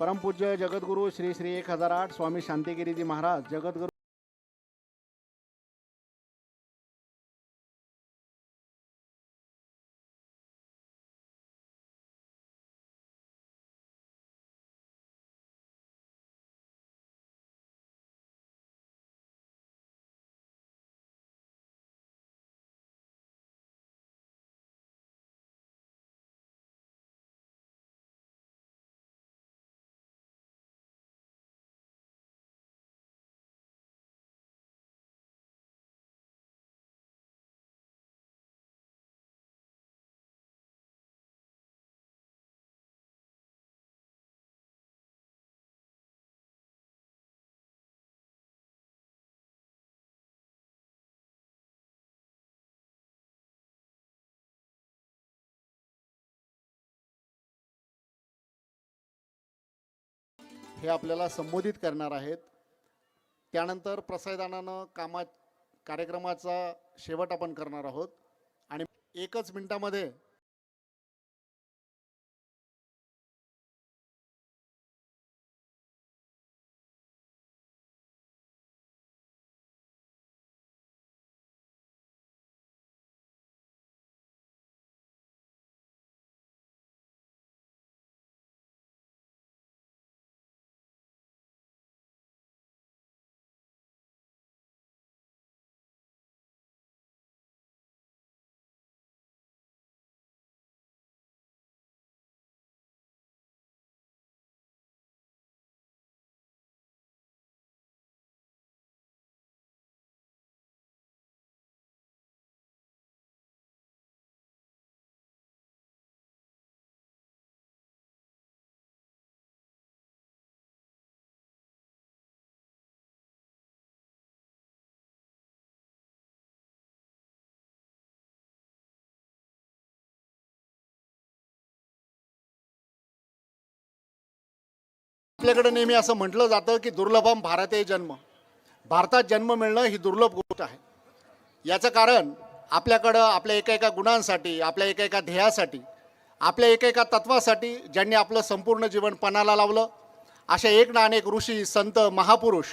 परमपूज्य जगद्गुरू श्री श्री एक हजार आठ स्वामी शांतिगिरीजी महाराज जगद्गुरू हे आपल्याला संबोधित करणार आहेत. त्यानंतर प्रसादानानं कामा कार्यक्रमाचा शेवट आपण करणार आहोत. आणि एकच मिनटामध्ये आपल्याकडे नेहमी असं म्हटलं जातं की दुर्लभम भारतीय जन्म. भारतात जन्म मिळणं ही दुर्लभ गोष्ट आहे. याचं कारण आपल्याकडं आपल्या एका एका गुणांसाठी आपल्या एका एका ध्येयासाठी आपल्या एका एका तत्वासाठी ज्यांनी आपलं संपूर्ण जीवन पणाला लावलं अशा एक ना अनेक ऋषी संत महापुरुष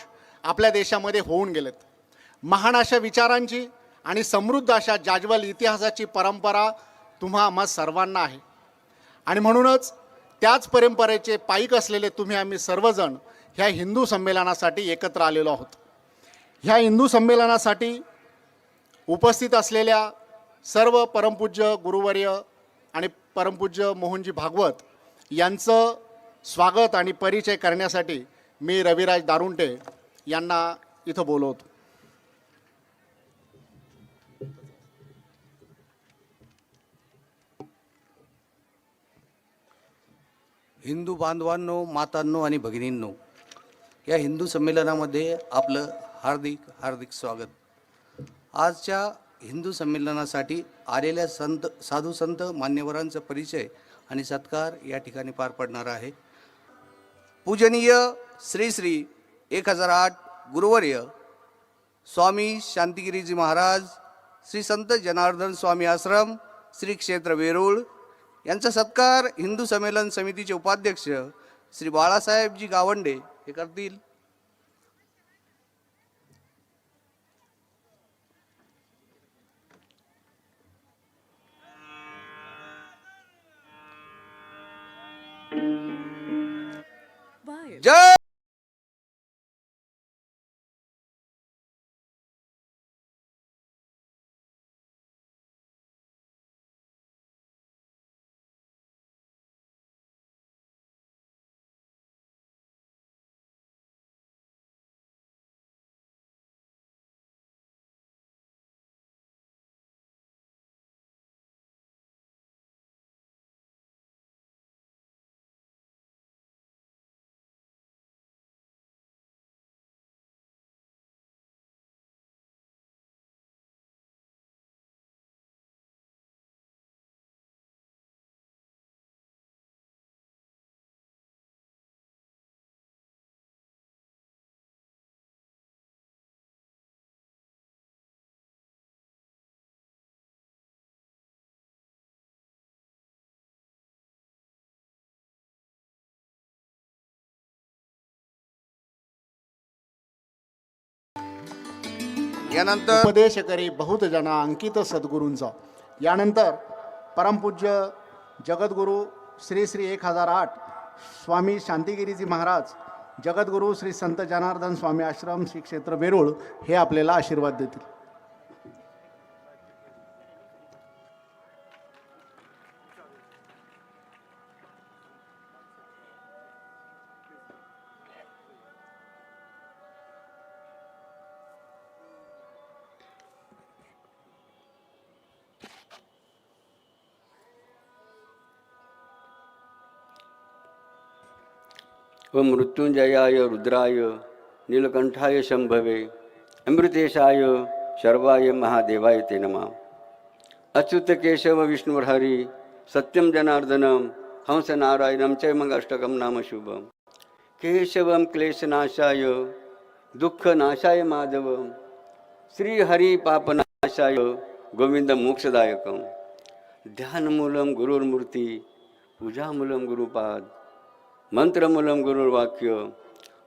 आपल्या देशामध्ये होऊन गेलेत. महान अशा विचारांची आणि समृद्ध अशा जाज्वल इतिहासाची परंपरा तुम्हा आम्हा सर्वांना आहे. आणि म्हणूनच त्याच परंपरेचे पायिक असलेले तुम्ही आम्ही सर्वजण ह्या हिंदू संमेलनासाठी एकत्र आलेलो आहोत. ह्या हिंदू संमेलनासाठी उपस्थित असलेल्या सर्व परमपूज्य गुरुवर्य आणि परमपूज्य मोहनजी भागवत यांचं स्वागत आणि परिचय करण्यासाठी मी रविराज दारुंटे यांना इथं बोलवतो. हिंदू बांधवांनो मातांनो आणि भगिनींनो या हिंदू संमेलनामध्ये आपलं हार्दिक हार्दिक स्वागत. आजच्या हिंदू संमेलनासाठी आलेल्या संत साधू संत मान्यवरांचा परिचय आणि सत्कार या ठिकाणी पार पडणार आहे. पूजनीय श्री श्री एक हजार आठ गुरुवर्य स्वामी शांतिगिरीजी महाराज श्री संत जनार्दन स्वामी आश्रम श्री क्षेत्र वेरूळ यांचा सत्कार हिंदू संमेलन समितीचे उपाध्यक्ष श्री बाळासाहेबजी गावंडे हे करतील. जय यानंतर उपदेश करी बहुत जना अंकित सद्गुरूंचा. यानंतर परमपूज्य जगद्गुरू श्री श्री एक हजार आठ स्वामी शांतिगिरीजी महाराज जगद्गुरू श्री संत जनार्दन स्वामी आश्रम श्री क्षेत्र वेरूळ हे आपल्याला आशीर्वाद देतील. व मृत्युंजयाय रुद्राय नीलकंठाय शंभवे अमृतेशाय शर्वाय महादेवाय ते नमा। अच्युत केशव विष्णुहरी सत्यम जनार्दनम हंस नारायणम च मंगाष्टकम नाम शुभम। केशवम क्लेशनाशाय दुःखनाशाय माधव श्रीहरी पापनाशाय गोविंद मोक्षदायकम। ध्यानमूलम गुरुर्मूर्ती पूजामूलम गुरुपाद। मंत्रमूलम गुरुर्वाक्य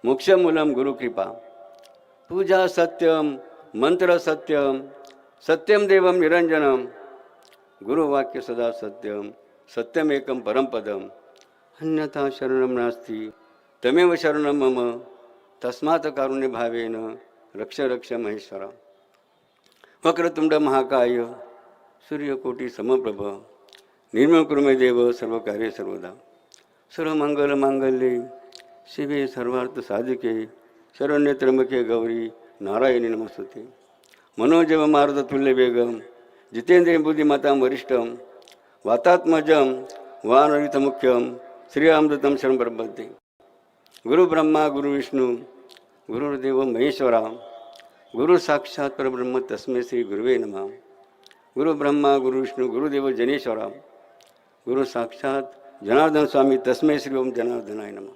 मोक्षमूलम गुरुकृपा पूजा सत्यम मंत्र सत्यम सत्यम देवम निरंजनम. गुरुवाक्य सदा सत्यम सत्यमेकं परमपदम अन्यथा शरणं नास्ति तमेव शरणं मम. तस्मात् कारुण्य भावेन रक्ष रक्ष महेश्वरा. वक्रतुंड महाकाय सूर्यकोटी समप्रभ. निर्मळ कुर्मे देव सर्व कार्य सर्वदा. ಸರ್ವಮಂಗಲ ಮಾಂಗಲ್ಯ, ಶಿವೆ ಸರ್ವಾರ್ಥ ಸಾಧಿಕೆ, ಶರಣ್ಯ ತ್ರಂಬಕೆ ಗೌರಿ, ನಾರಾಯಣಿ ನಮಸ್ತುತಿ ಮನೋಜವ ಮಾರದ ತುಲ್ಯ ಬೇಗಂ, ಜಿತೇಂದ್ರ ಬುದ್ಧಿ ಮತಾಂ ವರಿಷ್ಠಂ, ವಾತಾತ್ಮಜಂ ವಾನರಿತ ಮುಖ್ಯಂ ಶ್ರೀ ಶ್ರೀಅಮೃತಂ ಶರಣ ಬರ್ಬಂತೆ. ಗುರು ಬ್ರಹ್ಮ, ಗುರು ವಿಷ್ಣು ಗುರುದೇವ ಮಹೇಶ್ವರ, ಗುರು ಸಾಕ್ಷಾತ್ ಪರಬ್ರಹ್ಮ ತಸ್ಮೈ ಶ್ರೀ ಗುರುವೇ ನಮಃ. ಗುರು ಬ್ರಹ್ಮ, ಗುರು ವಿಷ್ಣು ಗುರುದೇವ ಜನೇಶ್ವರ, ಗುರು ಸಾಕ್ಷಾತ್ जनार्दन स्वामी तस्मै श्री ओम जनार्दनाय नमः।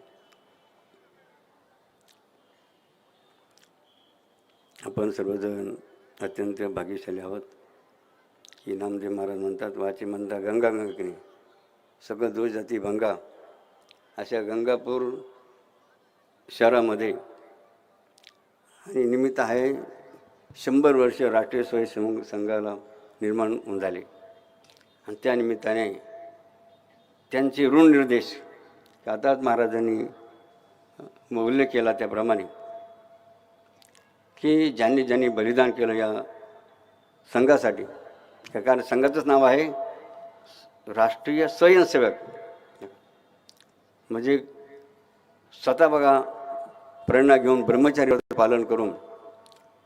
आपण सर्वजण अत्यंत भाग्यशाली आहोत की नामदेव महाराज म्हणतात वाची म्हणता गंगा गंगकिनी सगळं दोष जाती भंगा. अशा गंगापूर शहरामध्ये आणि निमित्त आहे शंभर वर्ष राष्ट्रीय स्वयंसेवक संघाला निर्माण होऊन झाले. आणि त्या निमित्ताने त्यांचे ऋण निर्देश आता महाराजांनी अ, उल्लेख केला त्याप्रमाणे की ज्यांनी ज्यांनी बलिदान केलं या संघासाठी कारण संघाचंच नाव आहे राष्ट्रीय स्वयंसेवक. म्हणजे स्वतः बघा प्रेरणा घेऊन ब्रह्मचारी पालन करून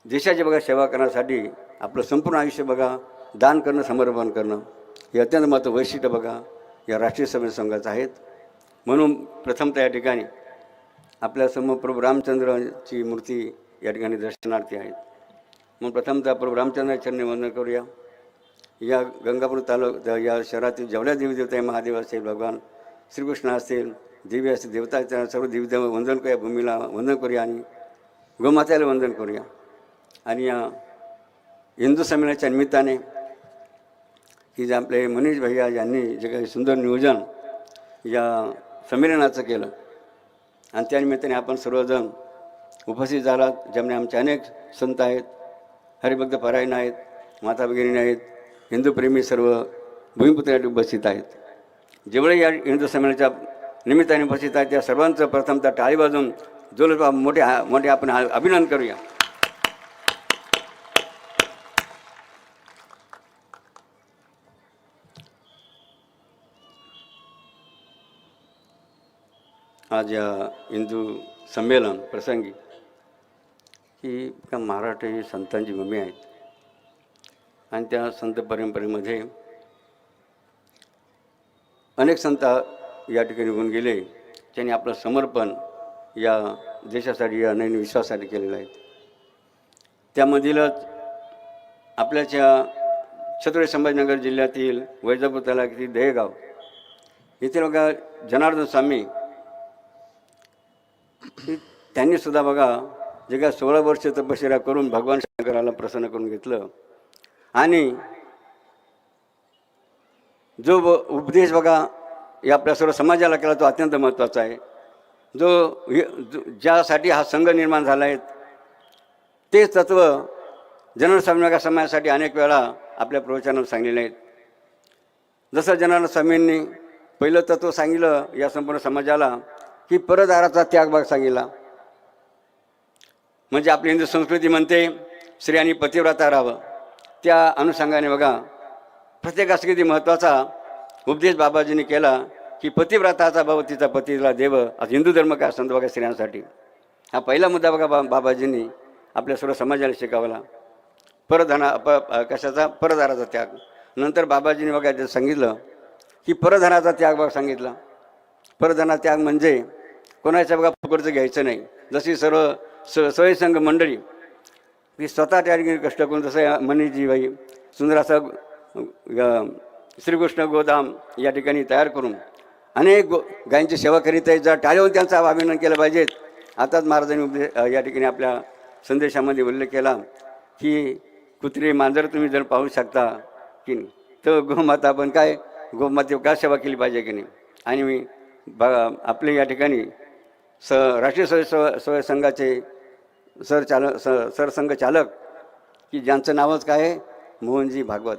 देशाची बघा सेवा करण्यासाठी आपलं संपूर्ण आयुष्य बघा दान करणं समर्पण करणं हे अत्यंत महत्त्व वैशिष्ट्य बघा. या राष्ट्रीय सभे संघाचं आहेत. म्हणून प्रथमतः या ठिकाणी आपल्यासमोर प्रभू रामचंद्राची मूर्ती या ठिकाणी दर्शनार्थी आहेत. मग प्रथमतः प्रभू रामचंद्र चरणी वंदन करूया. या गंगापूर तालुका या शहरातील जेवढ्या देवी देवता आहे महादेव असेल भगवान श्रीकृष्ण असतील देवी असतील देवता असतील, सर्व देवी देव वंदन करूया भूमीला वंदन करूया आणि गोमात्याला वंदन करूया. आणि या हिंदू संमेलनाच्या निमित्ताने की जे आपले मनीष भैया यांनी जे काही सुंदर नियोजन या संमेलनाचं केलं. आणि त्यानिमित्ताने आपण सर्वजण उपस्थित झालात ज्यामुळे आमचे अनेक संत आहेत हरिभक्त परायण आहेत माता भगिनी आहेत हिंदूप्रेमी सर्व भूमिपुत्र उपस्थित आहेत. जेवढे या हिंदू संमेलनाच्या निमित्ताने उपस्थित आहेत त्या सर्वांचं प्रथमतः टाळी वाजून जोर मोठे मोठे आपण अभिनंदन करूया. आज या हिंदू संमेलन प्रसंगी की त्या महाराष्ट्र ही संतांची भूमी आहे आणि त्या संत परंपरेमध्ये अनेक संत या ठिकाणी होऊन गेले. त्यांनी आपलं समर्पण या देशासाठी या नवीन विश्वासाठी केलेलं आहे. त्यामधीलच आपल्याच्या छत्रपती संभाजीनगर जिल्ह्यातील वैजापूर तालुक्यातील दहेगाव येथील बघा जनार्दन स्वामी की त्यांनी सुद्धा बघा जे काय सोळा वर्ष तपश्चर्या करून भगवान शंकराला प्रसन्न करून घेतलं. आणि जो ब- उपदेश बघा या आपल्या सर्व समाजाला केला तो अत्यंत महत्त्वाचा आहे. जो ज्यासाठी हा संघ निर्माण झाला आहे ते तत्व जनरल समाजासाठी अनेक वेळा आपल्या प्रवचनात सांगलेले आहेत. जसं जनरल स्वामींनी पहिलं तत्व सांगितलं या संपूर्ण समाजाला की परदाराचा त्यागभाग सांगितला. म्हणजे आपली हिंदू संस्कृती म्हणते स्त्रियांनी पतिव्रता राहावं. त्या अनुषंगाने बघा प्रत्येकास किती महत्त्वाचा उपदेश बाबाजींनी केला की पतिव्रताचा भाव तिचा पतीला देव. आज हिंदू धर्म काय असतो बघा स्त्रियांसाठी. हा पहिला मुद्दा बघा बा बाबाजींनी आपल्या सर्व समाजाला शिकवला. परधना प कशाचा? परधाराचा त्याग. नंतर बाबाजींनी बघा सांगितलं की परधनाचा त्याग बघा सांगितला. परधना त्याग म्हणजे कोणाच्या बघा फुकडचं घ्यायचं नाही. जशी सर्व स स्वयंसंघ मंडळी मी स्वतः त्या ठिकाणी कष्ट करून जसं या मनीजी सुंदर असं श्रीकृष्ण गोदाम या ठिकाणी तयार करून अनेक गो गायींची सेवा करीत आहेत जर टाळून त्यांचं अभिनंदन केलं पाहिजेत आताच महाराजांनी उपदेश या ठिकाणी आपल्या संदेशामध्ये उल्लेख केला की कुत्री मांजर तुम्ही जर पाहू शकता की तर गोमाता पण काय गोमाते का सेवा केली पाहिजे की नाही? आणि मी बा आपले या ठिकाणी स राष्ट्रीय स्वयं स्वयं संघाचे सरचालक स सरसंघ चालक की ज्यांचं नावच काय आहे? मोहनजी भागवत.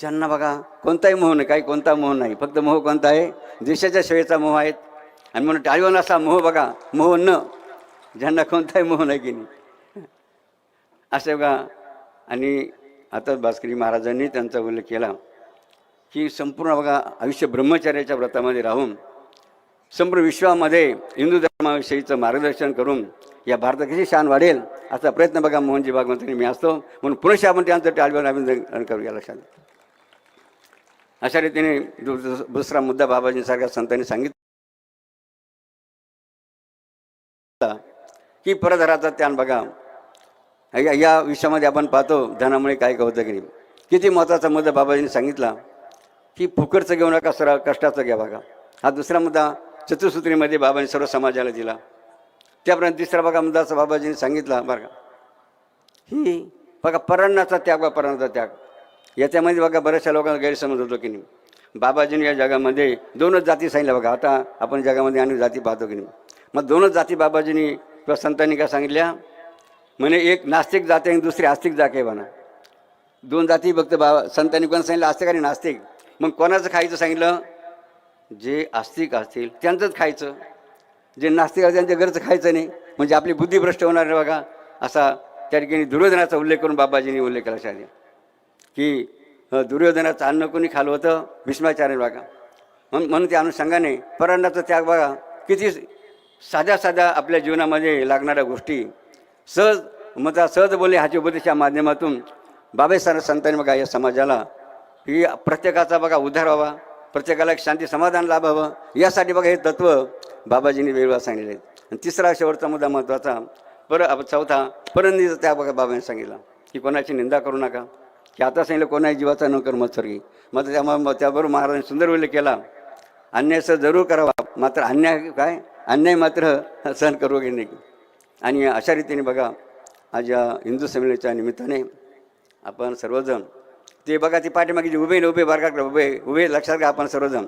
ज्यांना बघा कोणताही मोह नाही काही कोणता मोह नाही. फक्त मोह कोणता आहे? देशाच्या सेवेचा मोह आहेत. आणि म्हणून टाळीवर असा मोह बघा मोह न ज्यांना कोणताही मोह नाही की नाही. असे बघा. आणि आता भास्करी महाराजांनी त्यांचा उल्लेख केला की संपूर्ण बघा आयुष्य ब्रह्मचर्याच्या व्रतामध्ये राहून संपूर्ण विश्वामध्ये हिंदू धर्माविषयीचं मार्गदर्शन करून या भारतात कशी शान वाढेल असा प्रयत्न बघा मोहनजी भागवतांनी. मी असतो. म्हणून पुरुष आपण त्यांचं टाळवर अभिनंदन करूया लक्षात अशा रीतीने दुसरा मुद्दा बाबाजींसारख्या संतांनी सांगितला की परधराचा त्यान बघा. या या विषयामध्ये आपण पाहतो धनामुळे काय होतं की नाही. किती महत्त्वाचा मुद्दा बाबाजींनी सांगितला की फुकटचं घेऊ नका सर कष्टाचं घ्या बघा. हा दुसरा मुद्दा चतुसूत्रीमध्ये बाबांनी सर्व समाजाला दिला. त्यापर्यंत तिसरा बघा अमदास असं बाबाजींनी सांगितला बरं का. ही बघा परांणाचा त्याग बा परांणाचा त्याग. याच्यामध्ये बघा बऱ्याचशा लोकांना गैरसमज होतो की नाही. बाबाजींनी या जगामध्ये दोनच जाती सांगितल्या बघा. आता आपण जगामध्ये अनेक जाती पाहतो की नाही. मग दोनच जाती बाबाजींनी किंवा संतांनी काय सांगितल्या? म्हणे एक नास्तिक जाती आणि दुसरी आस्तिक जाती आहे म्हणा. दोन जाती फक्त बाबा संतांनी कोण सांगितलं? आस्तिक आणि नास्तिक. मग कोणाचं खायचं सांगितलं? जे आस्तिक असतील त्यांचंच खायचं. जे नास्तिक असतील त्यांच्या घरचं खायचं नाही. म्हणजे आपली बुद्धी भ्रष्ट होणार नाही बघा. असा त्या ठिकाणी दुर्योधनाचा उल्लेख करून बाबाजींनी उल्लेख केला शाळेत की दुर्योधनाचं अन्न कोणी खालं होतं? भीष्माचार्य बघा. म्हणून म्हणून त्या अनुषंगाने परांडाचा त्याग बघा. किती साध्या साध्या आपल्या जीवनामध्ये लागणाऱ्या गोष्टी. सहज मता सहज बोलले ह्याच्या उपदेशाच्या माध्यमातून बाबासाहेब संतांनी बघा या समाजाला. की प्रत्येकाचा बघा उद्धार व्हावा. प्रत्येकाला एक शांती समाधान लाभावं. यासाठी बघा हे तत्व बाबाजींनी वेगवेगळा सांगितले आहेत आणि तिसरा शेवटचा मुद्दा महत्त्वाचा. पर चौथा. परंदीचा त्या बघा बाबांनी सांगितला की कोणाची निंदा करू नका. की आता सांगितलं कोणाही जीवाचा न कर मत्सर्गी. मग त्यामुळे मग त्याबरोबर महाराजांनी सुंदर उल्लेख केला. अन्याय जरूर करावा. मात्र अन्याय काय? अन्याय मात्र सहन करू की नाही. आणि अशा रीतीने बघा आज या हिंदू संमेलनाच्या निमित्ताने आपण सर्वजण ते बघा ती पाठीमागे जे उभे न उभे बरं का उभे उभे लक्षात घ्या आपण सर्वजण.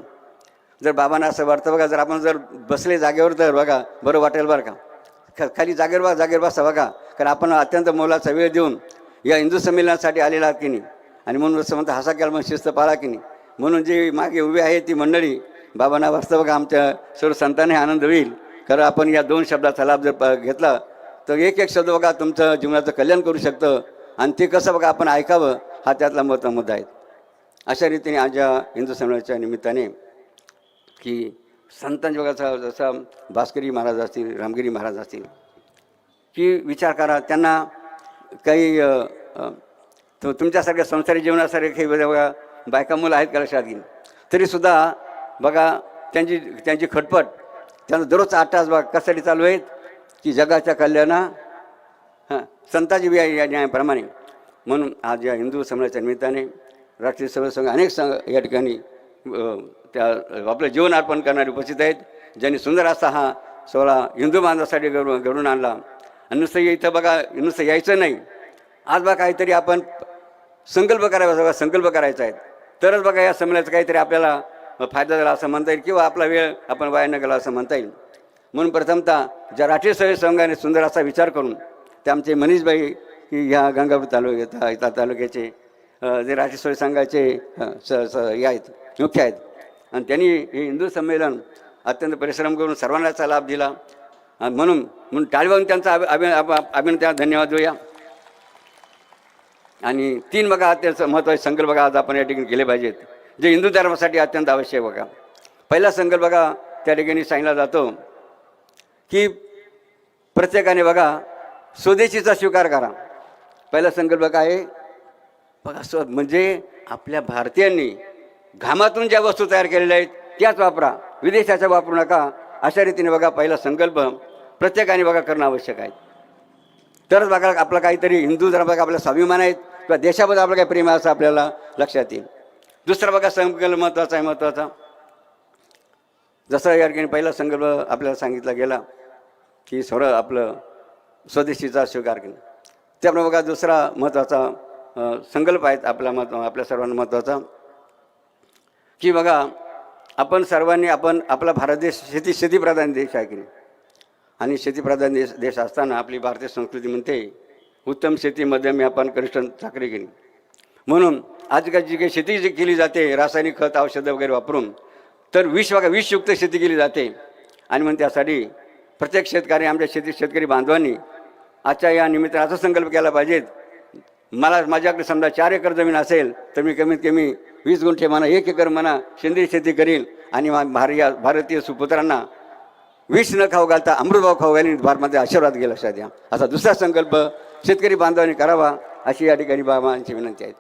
जर बाबांना असं वाटतं बघा जर आपण जर बसले जागेवर तर बघा बरं वाटेल बरं का. ख- खाली जागेवर बघा जागेवर बसा बघा. कारण आपण अत्यंत मोलाचा वेळ देऊन या हिंदू संमेलनासाठी आलेला की नाही? आणि म्हणून असं म्हणतं हसा केला मग शिस्त पाळा की नाही? म्हणून जे मागे उभे आहे ती मंडळी बाबांना वाचतं बघा आमच्या सर्व संतांनी आनंद होईल. खरं आपण या दोन शब्दाचा लाभ जर प- घेतला तर एक एक शब्द बघा तुमचं जीवनाचं कल्याण करू शकतं. आणि ते कसं बघा आपण ऐकावं. हा त्यातला महत्त्वा मुद्दा आहे. अशा रीतीने आज या हिंदू संमेलनाच्या निमित्ताने की संतांजोगाचा जसा भास्करी महाराज असतील रामगिरी महाराज असतील की विचार करा त्यांना काही तो तुमच्यासारख्या संसारी जीवनासारखे काही बघा बायका मुलं आहेत का लक्षात घेईन. तरीसुद्धा बघा त्यांची त्यांची खटपट त्यांना दररोज आठ तास बघा कशासाठी चालू आहेत की जगाच्या कल्याणा हां संताजी बी आहे या न्यायाप्रमाणे. म्हणून आज या हिंदू समाजाच्या निमित्ताने राष्ट्रीय सेवा संघ अनेक संघ या ठिकाणी त्या आपलं जीवन अर्पण करणारे उपस्थित आहेत. ज्यांनी सुंदर असा हा सोहळा हिंदू बांधवासाठी घडून घडून आणला. आणि नुसतं इथं बघा नुसतं यायचं नाही. आज बघा काहीतरी आपण संकल्प करायचा बघा संकल्प करायचा आहे. तरच बघा या संमेलनाचा काहीतरी आपल्याला फायदा झाला असं म्हणता येईल किंवा आपला वेळ आपण वाया न गेला असं म्हणता येईल. म्हणून प्रथमतः ज्या राष्ट्रीय सेवा संघाने सुंदर असा विचार करून ते आमचे मनीषबाई की ह्या गंगापूर तालुक्यात त्या तालुक्याचे जे राजेश्वरी संघाचे स स हे आहेत मुख्य आहेत. आणि त्यांनी हे हिंदू संमेलन अत्यंत परिश्रम करून सर्वांनाचा लाभ दिला. आणि म्हणून म्हणून टाळवाहून त्यांचा अभि अभि अभि- त्यांना धन्यवाद देऊया. आणि तीन बघा अत्यंत महत्त्वाचे संकल्प बघा आज आपण या ठिकाणी केले पाहिजेत. जे हिंदू धर्मासाठी अत्यंत आवश्यक बघा. पहिला संकल्प बघा त्या ठिकाणी सांगितला जातो की प्रत्येकाने बघा स्वदेशीचा स्वीकार करा. पहिला संकल्प काय? बघा स्व म्हणजे आपल्या भारतीयांनी घामातून ज्या वस्तू तयार केलेल्या आहेत त्याच वापरा. विदेशाच्या वापरू नका. अशा रीतीने बघा पहिला संकल्प प्रत्येकाने बघा करणं आवश्यक आहे. तरच बघा आपलं काहीतरी हिंदू धर्म बघा आपला स्वाभिमान आहेत किंवा देशाबद्दल आपलं काही प्रेम आहे असं आपल्याला लक्षात येईल. दुसरा बघा संकल्प महत्त्वाचा आहे महत्त्वाचा. जसं या ठिकाणी पहिला संकल्प आपल्याला सांगितला गेला की सर्व आपलं स्वदेशीचा स्वीकार केला. त्यामुळे बघा दुसरा महत्त्वाचा संकल्प आहेत आपला महत्त्व आपल्या सर्वांना महत्त्वाचा. की बघा आपण सर्वांनी आपण आपला भारत देश शेती शेतीप्रधान देश आहे की नाही? आणि शेतीप्रधान देश देश असताना आपली भारतीय संस्कृती म्हणते उत्तम शेती मध्यम व्यापार कनिष्ठ चाकरी केली म्हणून आजकाल जी काही शेती जी केली जाते रासायनिक खत औषधं वगैरे वापरून तर विष बघा विषयुक्त शेती केली जाते. आणि म्हणून त्यासाठी प्रत्येक शेतकरी आमच्या शेती शेतकरी बांधवांनी आजच्या या निमित्तानं असा संकल्प केला पाहिजेत मला माझ्याकडे समजा चार एकर जमीन असेल तर मी कमीत कमी वीस गुंठे म्हणा एक एकर म्हणा सेंद्रिय शेती करील आणि मा- भार भारतीय सुपुत्रांना विष न खाऊ घालता अमृतभाव खाऊ घालीन भारमध्ये आशीर्वाद गेला लक्षात द्या असा दुसरा संकल्प शेतकरी बांधवांनी करावा अशी या ठिकाणी बाबांची विनंती आहे.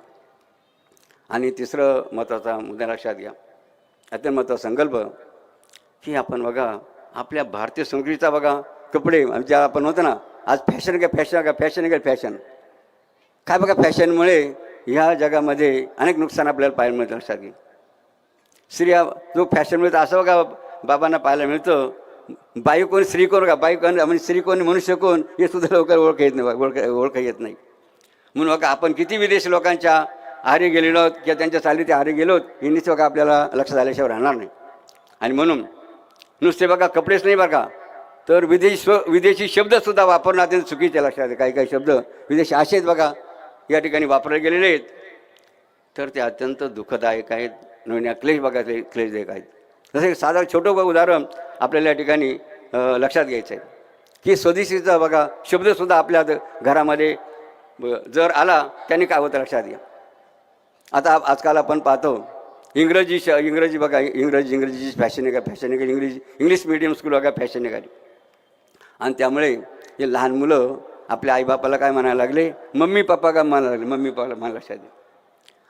आणि तिसरं महत्त्वाचा मुद्दा लक्षात घ्या. अत्यंत महत्त्वाचा संकल्प की आपण बघा आपल्या भारतीय संस्कृतीचा बघा कपडे ज्या आपण होतं ना आज फॅशन काय फॅशन का फॅशन काय फॅशन? काय बघा फॅशनमुळे ह्या जगामध्ये अनेक नुकसान आपल्याला पाहायला मिळतं लक्षात घे स्त्रिया जो फॅशन मिळतो असं बघा बाबांना पाहायला मिळतं बाई कोण स्त्री कोण का? बाई कोण म्हणजे स्त्री कोण मनुष्य कोण हे सुद्धा लवकर ओळख येत नाही ओळख ओळख येत नाही. म्हणून बघा आपण किती विदेशी लोकांच्या आहारी गेलेलो आहोत किंवा त्यांच्या चालीत आहारी गेलो आहोत हे निश्चित बघा आपल्याला लक्षात आल्याशिवाय राहणार नाही. आणि म्हणून नुसते बघा कपडेच नाही बघा तर विदेशी विदेशी शब्दसुद्धा वापरणं अत्यंत चुकीचे लक्षात आहे. काही काही शब्द विदेशी असे आहेत बघा या ठिकाणी वापरले गेलेले आहेत. तर ते अत्यंत दुःखदायक आहेत. नवीन क्लेश बघा ते क्लेशदायक आहेत. जसं साधारण छोटं उदाहरण आपल्याला या ठिकाणी लक्षात घ्यायचं आहे. की स्वदेशीचा बघा शब्दसुद्धा आपल्या घरामध्ये जर आला त्याने काय होतं लक्षात घ्या. आता आजकाल आपण पाहतो इंग्रजी श इंग्रजी बघा इंग्रजी इंग्रजीची फॅशन आहे का फॅशन आहे का इंग्रजी इंग्लिश मिडियम स्कूल बघा फॅशन निघाली. आणि त्यामुळे हे लहान मुलं आपल्या आईबापाला काय म्हणायला लागले? मम्मी पप्पा का म्हणायला लागले? मम्मी पप्पाला मला लक्षात दे.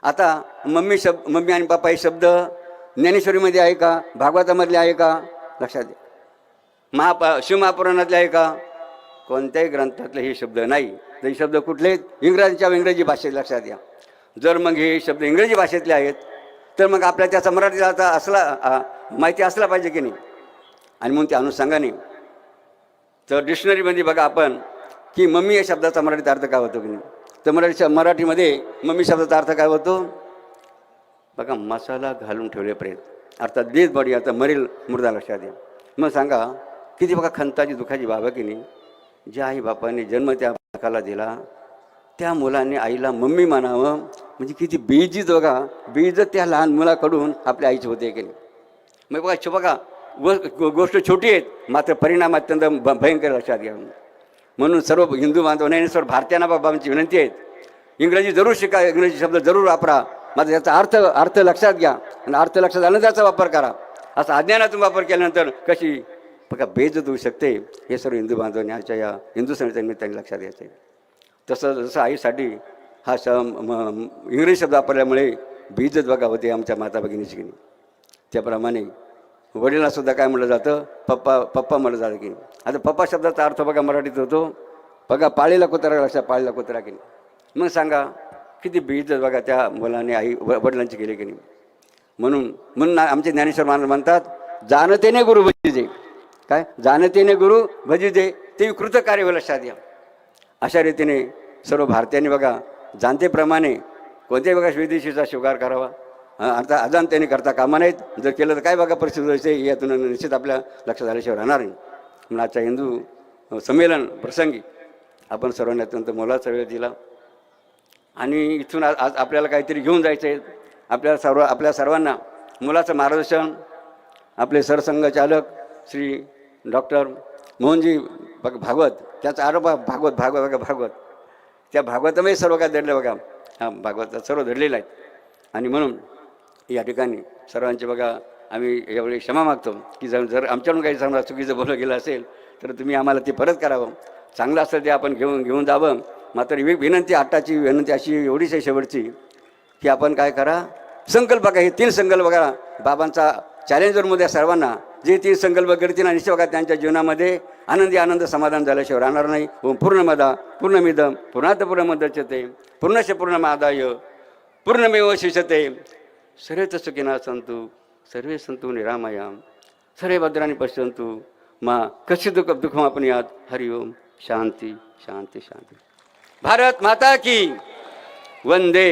आता मम्मी शब्द मम्मी आणि पप्पा हे शब्द ज्ञानेश्वरीमध्ये आहे का? भागवतामधले आहे का? लक्षात द्या महापा शिवमहापुराणातले आहे का? कोणत्याही ग्रंथातले हे शब्द नाही. तर हे शब्द कुठले? इंग्रजीच्या इंग्रजी भाषेत लक्षात घ्या जर मग हे शब्द इंग्रजी भाषेतले आहेत तर मग आपल्या त्याचा मराठीचा आता असला माहिती असला पाहिजे की नाही? आणि म्हणून त्या अनुषंगाने तर डिक्शनरीमध्ये बघा आपण की मम्मी या शब्दाचा मराठीत अर्थ काय होतो की नाही? तर मराठी मराठीमध्ये मम्मी शब्दाचा अर्थ काय होतो? बघा मसाला घालून ठेवले प्रेत अर्थात देत बडी आता मरेल मुर्दा लक्षात या मग सांगा किती बघा खंताची दुखाची बाबा की नाही? ज्या आई बापाने जन्म त्या बालकाला दिला त्या मुलाने आईला मम्मी म्हणावं म्हणजे किती बेइज्जत बघा बेइज्जत त्या लहान मुलाकडून आपल्या आईची होते की नाही? मग बघा बघा गो- गोष्ट छोटी आहेत मात्र परिणाम अत्यंत भ- भयंकर लक्षात घ्या. म्हणून सर्व हिंदू बांधवांनी सर्व भारतीयांना बाबांची विनंती आहे. इंग्रजी जरूर शिका इंग्रजी शब्द जरूर वापरा. मात्र याचा अर्थ अर्थ लक्षात घ्या. आणि अर्थ लक्षात आलं त्याचा वापर करा. असा अज्ञानातून वापर केल्यानंतर कशी? बघा बेइज्जत होऊ शकते. हे सर्व हिंदू बांधवांनी आजच्या या हिंदू सणाच्या निमित्ताने लक्षात घ्यायचं आहे. तसं जसं आईसाठी हा श म- इंग्रजी शब्द वापरल्यामुळे बेइज्जत बघा होते आमच्या माता भगिनीची त्याप्रमाणे वडिलांसुद्धा काय म्हटलं जातं? पप्पा पप्पा म्हटलं जातं की आता पप्पा शब्दाचा अर्थ बघा मराठीत होतो. बघा पाळीला कुत्रा लक्षात पाळीला कुत्रा की नाही मग सांगा किती बेइज्जत बघा त्या मुलाने आई व- वडिलांची केली की नाही? म्हणून म्हणून आमचे ज्ञानेश्वर महाराज म्हणतात जाणतेने गुरु भजिजे काय? जाणतेने गुरु भजिजे ते कृत कार्य लक्षात घ्या अशा रीतीने सर्व भारतीयांनी बघा जाणतेप्रमाणे कोणत्याही बघा विदेशीचा स्वीकार करावा. आता अजान त्याने करता कामा नाहीत जर केलं तर काय बघा परिस्थिती व्हायची यातून निश्चित आपल्या लक्षात आल्याशिवाय राहणार नाही. म्हणून आजच्या हिंदू संमेलन प्रसंगी आपण सर्वांनी अत्यंत मोलाचा वेळ दिला. आणि इथून आज आज आपल्याला काहीतरी घेऊन जायचं आहे आपल्याला सर्व आपल्या सर्वांना मुलाचं मार्गदर्शन आपले सरसंघचालक श्री डॉक्टर मोहनजी भग भागवत त्याचा आरोप भागवत भागवत बघा भागवत. त्या भागवतामध्ये सर्व काय दडलं बघा. हा भागवत सर्व धडलेलं आहे. आणि म्हणून या ठिकाणी. सर्वांचे बघा आम्ही यावेळी क्षमा मागतो की जर जर आमच्याकडून काही समजा चुकीचं बोललं गेलं असेल तर तुम्ही आम्हाला ते परत करावं. चांगलं असेल ते आपण घेऊन घेऊन जावं. मात्र वि- विनंती आत्ताची विनंती अशी एवढीच आहे शेवटची की आपण काय करा? संकल्प का हे तीन संकल्प बघा. बाबांचा चॅलेंजरमध्ये या सर्वांना जे तीन संकल्प करतील आणि बघा त्यांच्या जीवनामध्ये आनंदी आनंद समाधान झाल्याशिवाय राहणार नाही. ओम पूर्णमदा पूर्णमिदम पूर्णात पूर्णमदच्यते पूर्णश मादाय पूर्णमेव शिष्यते सर्वेच सुखिना संतु सर्वे संतु निरामयाम सर्वे भद्राने पश्यंतु मा कशी दुःख दुःख आपण यात हरिओम शांती शांती शांती भारत माता की वंदे